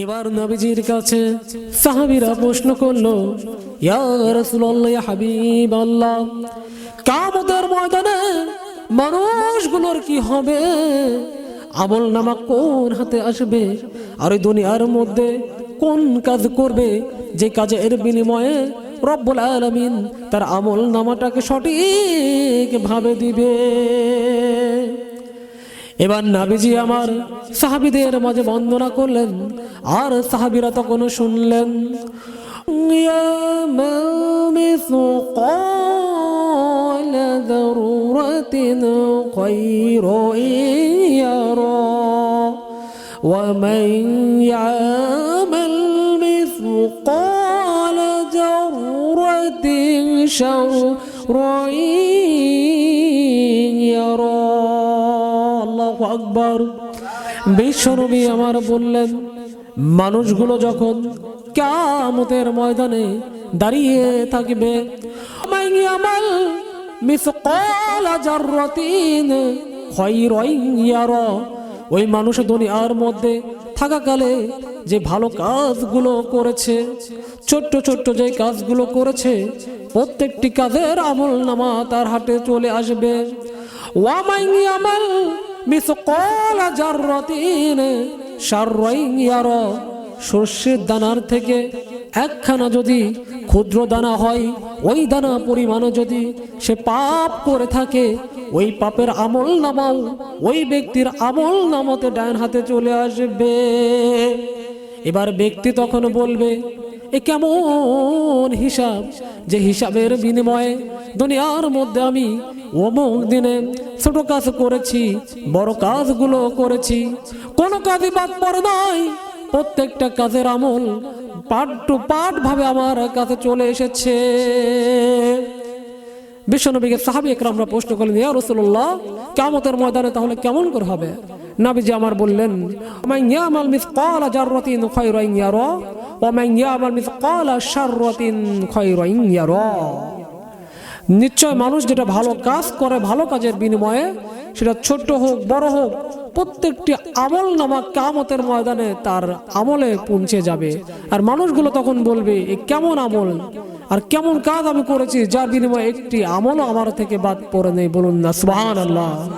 এবার নবীজির কাছে সাহাবীরা প্রশ্ন করল, ইয়া রাসূলুল্লাহ, ইয়া হাবিবাল্লাহ, কিয়ামতের ময়দানে মানুষগুলোর কি হবে? আমল নামা কোন হাতে আসবে? আর ওই দুনিয়ার মধ্যে কোন কাজ করবে? যে কাজে এর বিনিময়ে রব্বুল আলামিন তার আমল নামাটাকে সঠিক ভাবে দিবে। এবার নাবিজি আমার সাহাবিদের মাঝে বন্দনা করলেন আর সাহাবিরা তখন শুনলেন يا من مثقال ذرة خير يرى ومن يعمل مثقال ذرة شر يرى আমার বললেন, মানুষগুলো যখন কামতের ময়দানে দাঁড়িয়ে থাকবে ওই মানুষ দুনিয়ার মধ্যে থাকাকালে যে ভালো কাজগুলো করেছে, ছোট্ট ছোট্ট যে কাজগুলো করেছে, প্রত্যেকটি কাজের আমল নামা তার হাতে চলে আসবে। ওয়ামাই আমাল মিসকাল জাররাতিন, শাররাইন ইয়ারা শস্যের দানার থেকে একখানা যদি ক্ষুদ্র দানা হয়, ওই দানা পরিমাণও যদি সে পাপ করে থাকে, ওই পাপের আমল নামাও, ওই ব্যক্তির আমল নামাতে ডান হাতে চলে আসবে। এবার ব্যক্তি তখন বলবে, এ কেমন হিসাব? যে হিসাবের বিনিময়ে দুনিয়ার মধ্যে আমি অমুক দিনে ছোট কাজ করেছি, বড় কাজগুলো করেছি। কোনো কাজই বাদ পড়ে নাই। প্রত্যেকটা কাজের আমল পার্ট টু পার্ট ভাবে আমার কাছে চলে এসেছে। বিশ্বনবীকে সাহাবি একরামরা প্রশ্ন করলেন, ইয়া রসুল্লাহ কেমতের ময়দানে তাহলে কেমন করে হবে? নাবিজি আমার বললেন ইয়ামাল মিসকালা জাররাতিন খায়রান ইয়ারা, ওয়া মান ইয়ামাল মিসকালা শাররাতিন খায়রান ইয়ারা। নিশ্চয় মানুষ যেটা ভালো কাজ করে, ভালো কাজের বিনিময়ে, সেটা ছোট হোক, বড় হোক, প্রত্যেকটি আমল নামা কামতের ময়দানে তার আমলে পৌঁছে যাবে। আর মানুষগুলো তখন বলবে, এ কেমন আমল? আর কেমন কাজ আমি করেছি যার বিনিময়ে একটি আমল আমার থেকে বাদ পড়ে নেই? বলুন না সুহান আল্লাহ